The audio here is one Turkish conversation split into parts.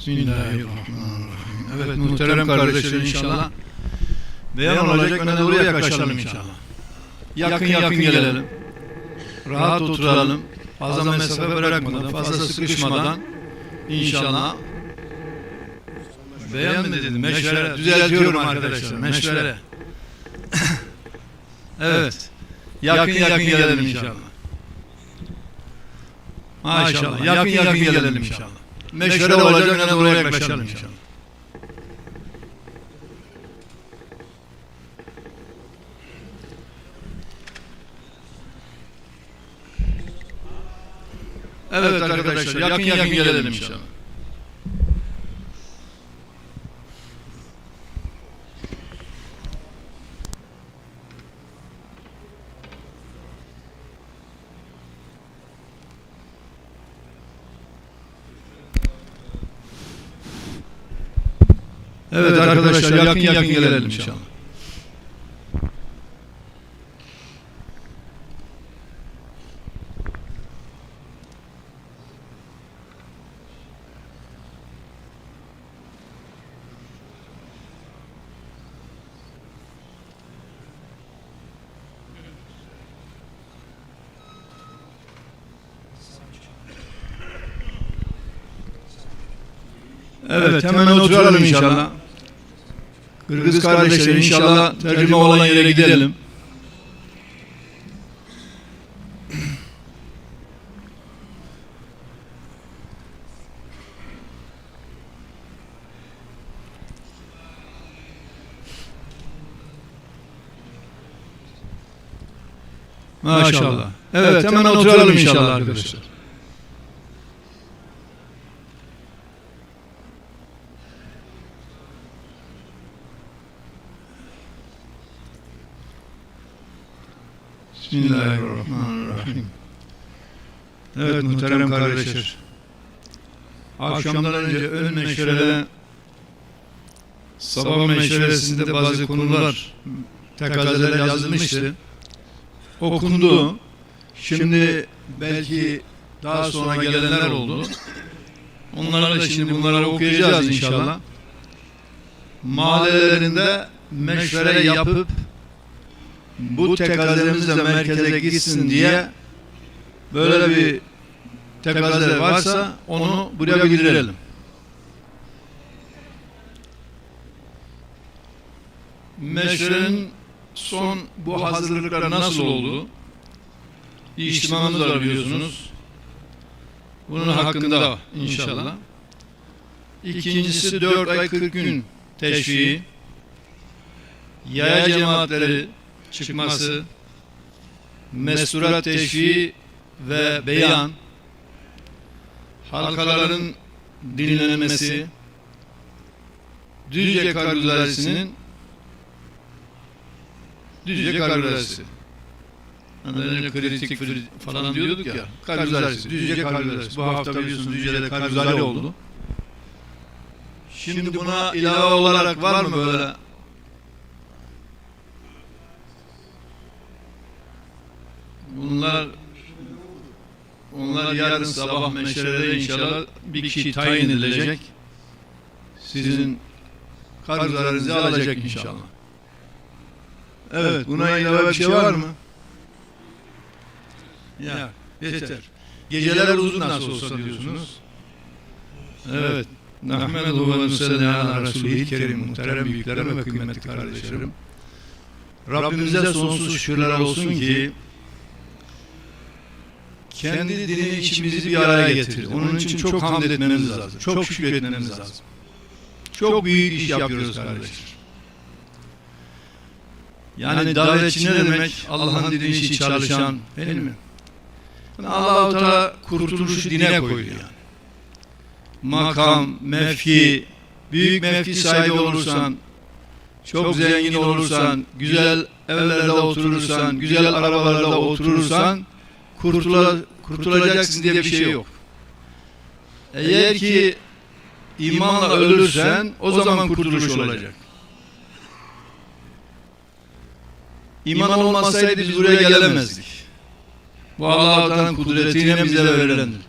Bismillahirrahmanirrahim. Evet muhterem kardeşlerim inşallah. Beyan olacak öne doğru yaklaşalım inşallah. Yakın yakın gelelim. Rahat oturalım. Fazla mesafe bırakmadan, fazla sıkışmadan inşallah. Beyan mı dedim? Meşvere. Düzeltiyorum arkadaşlar. Meşvere. evet. Yakın yakın gelelim inşallah. Maşallah. Yakın yakın gelelim inşallah. Meşvere olacak öne doğru yaklaşalım inşallah. Evet arkadaşlar yakın yakın gelelim inşallah. Evet arkadaşlar yakın yakın gelelim inşallah. Evet hemen oturalım inşallah. Kırgız kardeşler inşallah tercüme olan yere gidelim. Maşallah. Evet hemen oturalım inşallah arkadaşlar. Bismillahirrahmanirrahim. Evet muhterem kardeşler. Akşamdan önce ön meşverede sabah meşveresinde bazı konular tekazeler yazılmıştı. Okundu. Şimdi belki daha sonra gelenler oldu. Onları da şimdi bunları okuyacağız inşallah. Mahallelerinde meşvere yapıp bu tekazelerimiz de merkeze gitsin diye böyle bir tekaze varsa onu buraya bildirelim. Meşrenin son bu hazırlıklar nasıl oldu? Bir içtimamız var biliyorsunuz. Bunun hakkında inşallah. İkincisi 4 ay 40 gün teşviği. Yaya cemaatleri çıkması, mesurat teşviği ve beyan, halkaların dinlenmesi, Düzce Kargüzarisi'nin Düzce Kargüzarisi. Hani öyle kritik falan diyorduk ya. Kargüzarisi, Düzce Kargüzarisi. Bu hafta biliyorsunuz Düzce'de Kargüzari oldu. Şimdi buna ilave olarak var mı böyle Bunlar onlar yarın sabah meşrede inşallah bir kişi tayin edilecek. Sizin kargılarınızı alacak inşallah. Evet, buna ilave bir şey var mı? Ya, yeter. Geceler uzun nasıl olsa diyorsunuz. Evet. Nahmedu ve nusallâ ala Resulihil Kerim muhterem büyüklerim ve kıymetli kardeşlerim. Rabbimize sonsuz şükürler olsun ki kendi dini içimizi bir araya getirdi. Onun için çok hamd etmemiz lazım. Çok şükür etmemiz lazım. Çok büyük iş yapıyoruz kardeşler. Yani davetçi ne demek? Allah'ın dini için çalışan, değil mi? Yani Allah-u Teala kurtuluşu dine koydu yani. Makam, mevki, büyük mevki sahibi olursan, çok zengin olursan, güzel evlerde oturursan, güzel arabalarda oturursan, kurtula, kurtulacaksın diye bir şey yok. Eğer ki imanla ölürsen o zaman kurtuluş olacak. İman olmasaydı biz buraya gelemezdik. Bu Allah-u Teala'nın kudretiyle bize verilendir.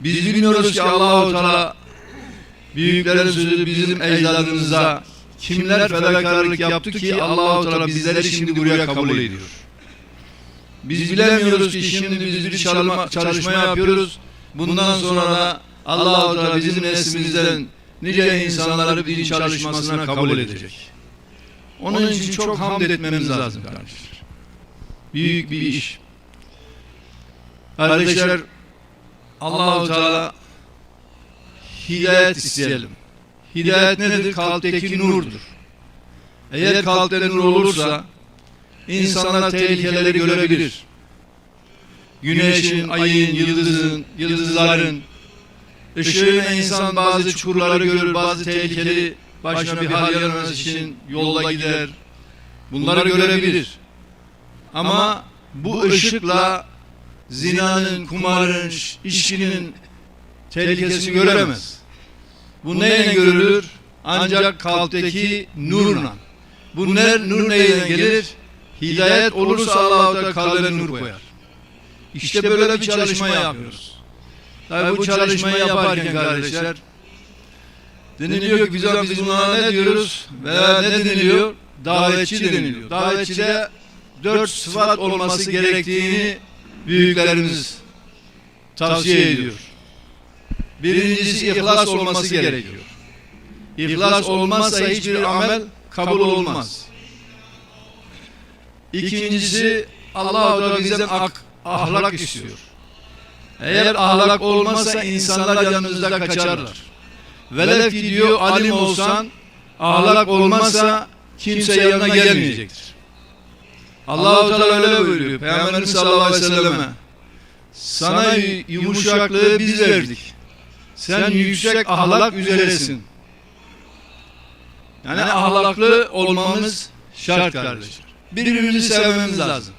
Biz bilmiyoruz ki Allah-u Teala büyüklerin sözü bizim ecdadımıza kimler fedakarlık yaptı ki Allahu Teala bizleri şimdi buraya kabul ediyor. Biz bilemiyoruz ki şimdi biz bir çalma, çalışma yapıyoruz. Bundan sonra da Allahu Teala bizim neslimizden nice insanları bir çalışmasına kabul edecek. Onun için çok hamd etmemiz lazım kardeşler. Büyük bir iş. Kardeşler Allahu Teala hidayet isteyelim. Hidayet nedir? Kalpteki nurdur. Eğer kalpte nur olursa insanlar tehlikeleri görebilir. Güneşin, ayın, yıldızın, yıldızların ışığıyla insan bazı çukurları görür, bazı tehlikeli başına bir hal gelmez için yolda gider. Bunları görebilir. Ama bu ışıkla zinanın, kumarın, içkinin tehlikesini göremez. Bu neyle görülür? Ancak kalpteki nurla. Bu ne, nur neyle gelir? Hidayet olursa Allah-u Teala kalbine nur koyar. İşte böyle bir çalışma yapıyoruz. Tabi bu çalışmayı yaparken kardeşler deniliyor ki biz buna ne diyoruz veya ne deniliyor? Davetçi deniliyor. Davetçide dört sıfat olması gerektiğini büyüklerimiz tavsiye ediyor. Birincisi ihlas olması gerekiyor. İhlas olmazsa hiçbir amel kabul olmaz. İkincisi Allah-u Teala bizden ak, ahlak istiyor. Eğer ahlak olmazsa insanlar yanınızda kaçarlar. Velev ki diyor alim olsan ahlak olmazsa kimse yanına gelmeyecektir. Allah-u Teala öyle buyuruyor. Peygamberimiz sallallahu aleyhi ve selleme sana yumuşaklığı biz verdik. Sen yüksek ahlak üzeresin. Yani ahlaklı olmamız şart kardeşler. Birbirimizi sevmemiz lazım.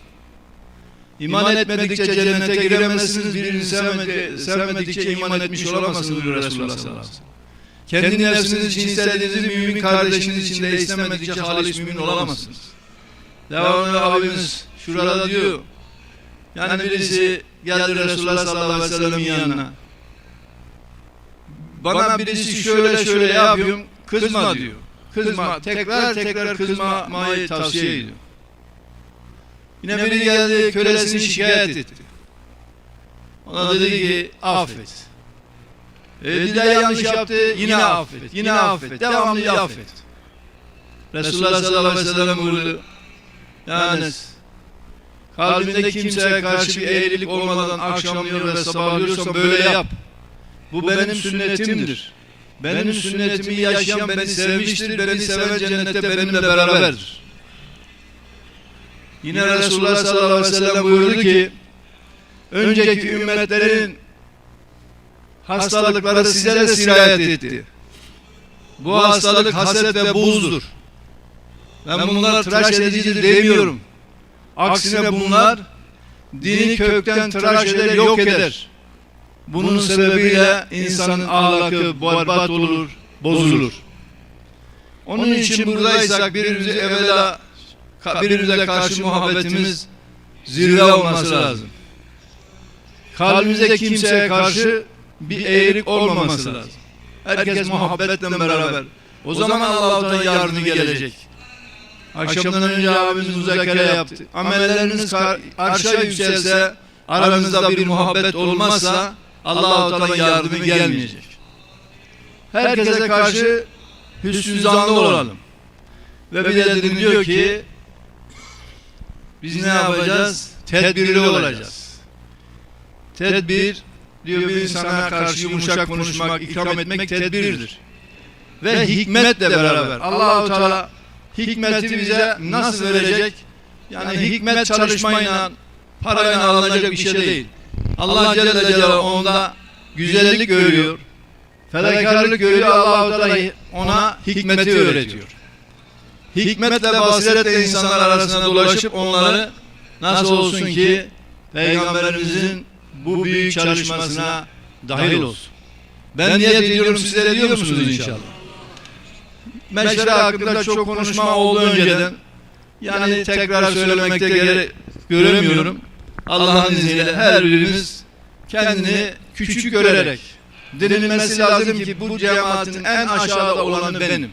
İman etmedikçe cennete giremezsiniz, birbirini sevmedi, sevmedikçe iman etmiş olamazsınız diyor Resulullah sallallahu aleyhi ve sellem. Kendi nefsiniz için istediğinizi mümin kardeşiniz için de istemedikçe halis mümin olamazsınız. Devamlı abimiz şurada diyor, yani birisi geldi Resulullah sallallahu aleyhi ve sellem'in yanına. Bana birisi şöyle şöyle yapıyorum, kızma diyor. Kızma, tekrar tekrar kızmamayı tavsiye ediyor. Yine biri geldi kölesini şikayet etti. Ona dedi ki affet. E, bir yanlış yaptı yine affet. Yine affet. Devamlı affet. Resulullah sallallahu aleyhi ve sellem buyurdu. Yani kalbinde kimseye karşı bir eğrilik olmadan akşamlıyor ve sabahlıyorsan böyle yap. Bu benim sünnetimdir. Benim sünnetimi yaşayan beni sevmiştir. Beni seven cennette benimle beraberdir. Yine Resulullah sallallahu aleyhi ve sellem buyurdu ki önceki ümmetlerin hastalıkları size de sirayet etti. Bu hastalık haset ve buzdur. Ben bunlar tıraş edicidir demiyorum. Aksine bunlar dini kökten tıraş eder, yok eder. Bunun sebebiyle insanın ahlakı berbat olur, bozulur. Onun için buradaysak birbirimize evvela birbirimize karşı muhabbetimiz zirve olması lazım. Kalbimize kimseye karşı bir eğrilik olmaması lazım. Herkes muhabbetle beraber. O zaman Allah-u Teala yardımı gelecek. Akşamdan önce abimiz müzakere yaptı. Amelleriniz arşa yükselse, aranızda bir muhabbet olmazsa Allah-u Teala yardımı gelmeyecek. Herkese karşı hüsnü zanlı olalım. Ve bir de deniliyor ki biz ne yapacağız? Tedbirli olacağız. Tedbir diyor bir insana karşı yumuşak konuşmak, ikram etmek tedbirdir. Ve hikmetle beraber. Allahu Teala hikmeti bize nasıl verecek? Yani hikmet çalışmayla, parayla alınacak bir şey değil. Allah Celle Celaluhu onda güzellik görüyor. Fedakarlık görüyor. Allah-u Teala ona hikmeti öğretiyor. Hikmetle basiretle insanlar arasında dolaşıp onları nasıl olsun ki Peygamberimizin bu büyük çalışmasına dahil olsun. Ben niyet ediyorum sizlere diyor musunuz inşallah? Meşre hakkında çok konuşma oldu önceden. Yani tekrar söylemekte gerek göremiyorum. Allah'ın izniyle her birimiz kendini küçük görerek, denilmesi lazım ki bu cemaatin en aşağıda olanı benim.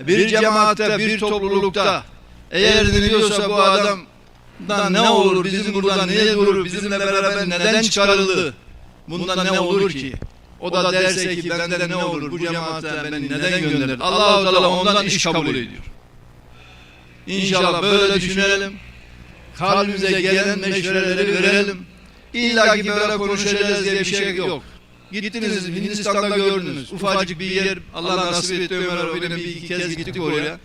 Bir cemaatte, bir toplulukta eğer deniliyorsa bu adamdan ne olur, bizim burada niye durur, bizimle beraber neden çıkarıldı? Bundan ne olur ki? O da derse ki benden ne olur, bu cemaate beni neden gönderdi? Allah-u Teala ondan iş kabul ediyor. İnşallah böyle düşünelim. Kalbimize gelen meşvereleri verelim. İlla ki böyle konuşacağız diye bir şey yok. Gittiniz Hindistan'da gördünüz. Ufacık bir yer Allah nasip etti Ömer abiyle bir iki kez gittik oraya.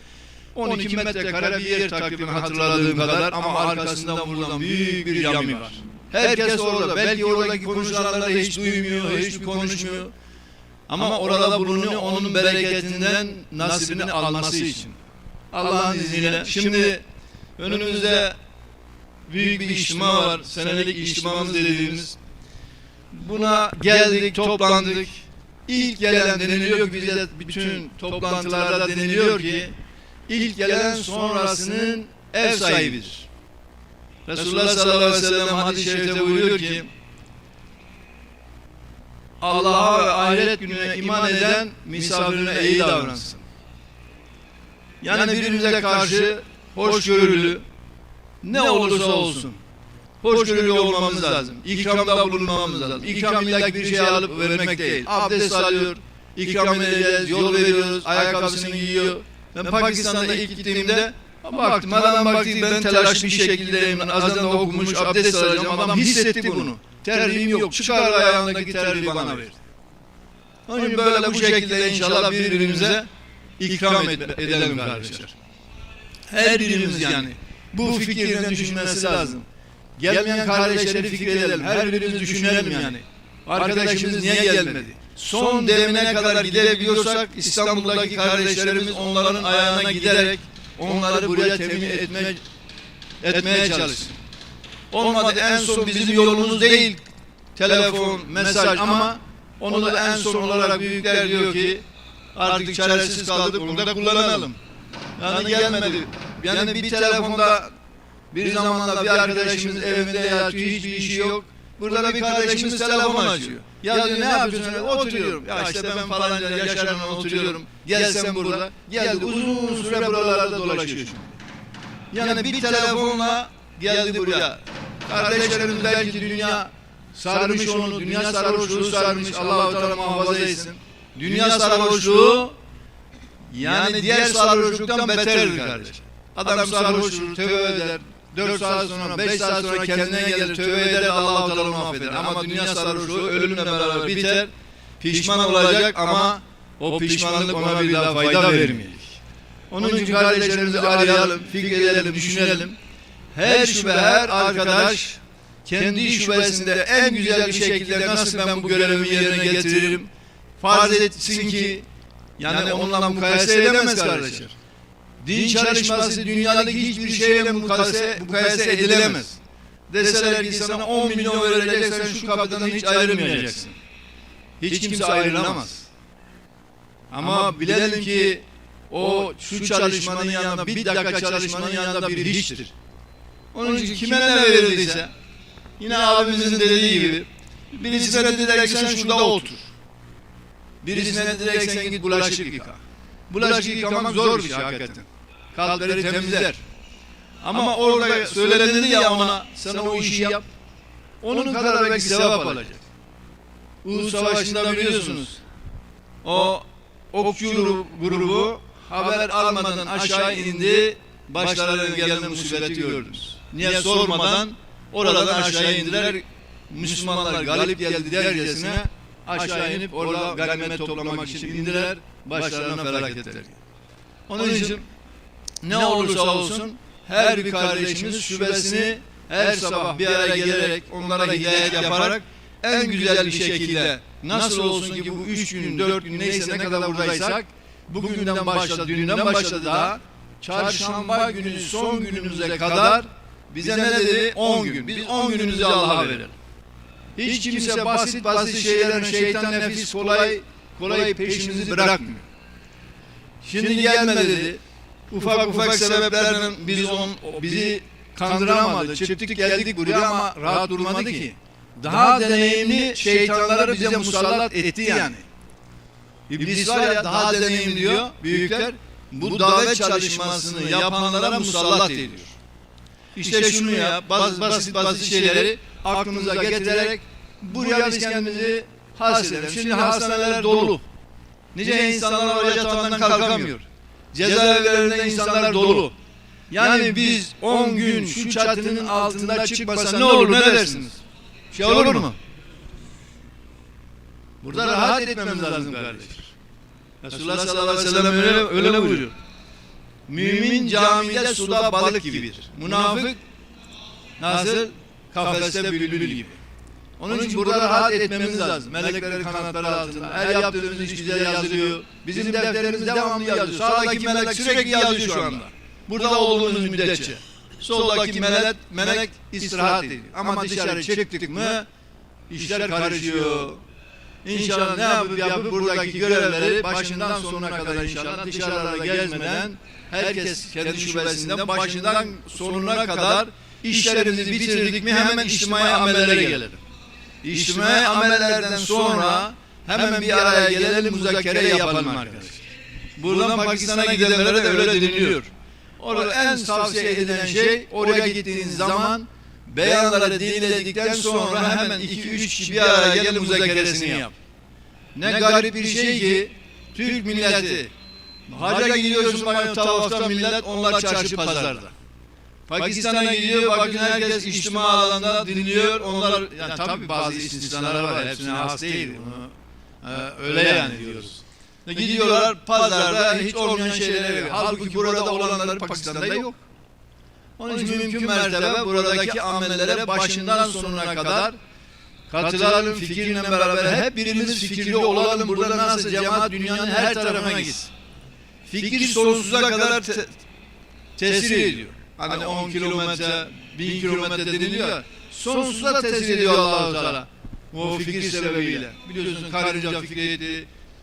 12 metrekare bir yer takriben hatırladığım kadar ama arkasından buradan büyük bir cami var. Herkes orada. Belki oradaki konuşanlar da hiç duymuyor, hiç konuşmuyor. Ama orada bulunuyor onun bereketinden nasibini alması için. Allah'ın izniyle. Şimdi önümüzde büyük bir içtima var. Senelik içtimamız dediğimiz. Buna geldik, toplandık. İlk gelen deniliyor ki bize bütün toplantılarda deniliyor ki ilk gelen sonrasının ev sahibidir. Resulullah sallallahu aleyhi ve sellem hadis-i şerifte buyuruyor ki Allah'a ve ahiret gününe iman eden misafirine iyi davransın. Yani birbirimize karşı hoşgörülü ne olursa olsun hoşgörülü olmamız lazım. İkramda bulunmamız lazım. İkram illa bir şey alıp vermek değil. Abdest alıyor, ikram edeceğiz, yol veriyoruz, ayakkabısını giyiyor. Ben Pakistan'da ilk gittiğimde baktım adam baktı ben telaşlı bir şekildeyim. Azdan da okumuş abdest alacağım. Adam hissetti bunu. Terliğim yok. Çıkar ayağındaki terliği bana ver. Onun için böyle bu şekilde inşallah birbirimize ikram ed- edelim kardeşler. Her birimiz yani bu fikirden düşünmesi lazım. Gelmeyen kardeşleri fikredelim. Her birimiz düşünelim yani. Arkadaşımız niye gelmedi? Son demine kadar gidebiliyorsak İstanbul'daki kardeşlerimiz onların ayağına giderek onları buraya temin etme, etmeye çalışsın. Olmadı en son bizim yolumuz değil telefon, mesaj ama onu da en son olarak büyükler diyor ki artık çaresiz kaldık bunu da kullanalım. Yani gelmedi. Yani bir telefonda bir zamanla bir arkadaşımız evinde yatıyor hiçbir işi yok. Burada da bir kardeşimiz telefon açıyor. Ya diyor ne yapıyorsun? Oturuyorum. Ya işte ben falanca yaşarına oturuyorum. Gel sen burada. Geldi uzun süre buralarda dolaşıyor şimdi. Yani bir telefonla geldi buraya. Kardeşlerimiz belki dünya sarmış onu, dünya sarhoşluğu sarmış. Allah-u Teala muhafaza etsin. Dünya sarhoşluğu yani diğer sarhoşluktan beterdir kardeş. Adam sarhoştur, tövbe eder. 4 saat sonra, 5 saat sonra kendine gelir, tövbe eder, Allah-u Teala onu affeder. Ama dünya sarhoşluğu ölümle beraber biter. Pişman olacak ama o pişmanlık ona bir daha fayda vermeyecek. Onun için kardeşlerimizi arayalım, fikredelim, düşünelim. Her şube, her arkadaş kendi şubesinde en güzel bir şekilde nasıl ben bu görevimi yerine getiririm. Farz etsin ki yani onunla mukayese edemez kardeşler. Din çalışması dünyadaki hiçbir şeyle mukayese, mukayese edilemez. Deseler ki sana 10 milyon vereceksen şu kapıdan hiç ayrılmayacaksın. Hiç kimse ayrılamaz. Ama bilelim ki o şu çalışmanın yanında bir dakika çalışmanın yanında bir hiçtir. Onun için kime ne verildiyse yine abimizin dediği gibi birisine dediler ki sen şurada otur. Birisine dediler ki sen git bulaşık yıka. Bulaşık yıkamak zor bir şey hakikaten. Kalpleri temizler. Ama orada söylenildi ya ona sen o işi yap. Onun kadar belki sevap alacak. Uhud Savaşı'nda biliyorsunuz. O okçu grubu haber almadan aşağı indi. Başlarına gelen musibeti gördünüz. Niye sormadan oradan aşağı indiler. Müslümanlar galip geldi dercesine aşağı inip orada ganimet toplamak için indiler. Başlarına felaket ettiler. Onun için ne olursa olsun her bir kardeşimiz şubesini her sabah bir araya gelerek onlara hidayet yaparak en güzel bir şekilde nasıl olsun ki bu üç gün, dört gün neyse ne kadar buradaysak bugünden başladı, dünden başladı daha çarşamba günü son günümüze kadar bize ne dedi? 10 gün. Biz 10 günümüzü Allah'a verelim. Hiç kimse basit basit şeylerin şeytan nefis kolay kolay peşimizi bırakmıyor. Şimdi gelme dedi. Ufak ufak sebeplerden biz on, bizi kandıramadı. Çıktık geldik buraya ama rahat durmadı ki. daha deneyimli şeytanları bize musallat etti yani. İblis var ya daha deneyimli diyor büyükler. Bu davet çalışmasını yapanlara musallat ediyor. İşte şunu ya bazı basit basit şeyleri aklımıza getirerek buraya biz kendimizi hasredelim. Şimdi hastaneler dolu. Nice insanlar oraya yatağından kalkamıyor. Cezaevlerinde insanlar dolu. Yani biz 10 gün şu çatının altında çıkmasa ne olur ne dersiniz? Şey olur mu? Burada rahat etmemiz lazım kardeşler. Resulullah sallallahu aleyhi ve sellem öyle, öyle buyuruyor. Mümin camide suda balık gibidir. Münafık nasıl? Kafeste bülbül gibi. Onun için burada rahat etmemiz lazım. Meleklerin kanatları altında. Her yaptığımız iş bize yazılıyor. Bizim defterimiz devamlı yazıyor. Sağdaki melek sürekli yazıyor şu anda. Burada olduğumuz müddetçe. Soldaki melek, melek istirahat ediyor. Ama dışarı çıktık mı işler karışıyor. İnşallah ne yapıp yapıp buradaki görevleri başından sonuna kadar inşallah dışarılara gezmeden herkes kendi şubesinden başından sonuna kadar işlerimizi bitirdik mi hemen içtimai amellere gelelim. İçtimai amellerden sonra hemen bir araya gelelim muzakere yapalım arkadaşlar. Buradan Pakistan'a gidenlere de öyle deniliyor. Orada en tavsiye edilen şey oraya gittiğiniz zaman beyanları dinledikten sonra hemen 2-3 kişi bir araya gelip muzakeresini yap. Ne garip bir şey ki Türk milleti Hacca gidiyorsun bakın tavafta millet onlar çarşı pazarda. Pakistan'a gidiyor bakın herkes içtima alanda dinliyor onlar yani tabi bazı istisnalar var hepsine has değil bunu e, öyle yani diyoruz. Gidiyorlar pazarda hiç olmayan şeylere veriyor. Halbuki burada olanları Pakistan'da yok. Onun için mümkün mertebe buradaki amellere başından sonuna kadar katılalım fikirle beraber hep birimiz fikirli olalım. Burada nasıl cemaat dünyanın her tarafına gitsin. Fikir sonsuza kadar te- tesir ediyor. Hani 10 kilometre, 1000 kilometre deniliyor ya. Sonsuza tesir ediyor Allahu Teala. O fikir sebebiyle. Biliyorsun karınca fikriydi,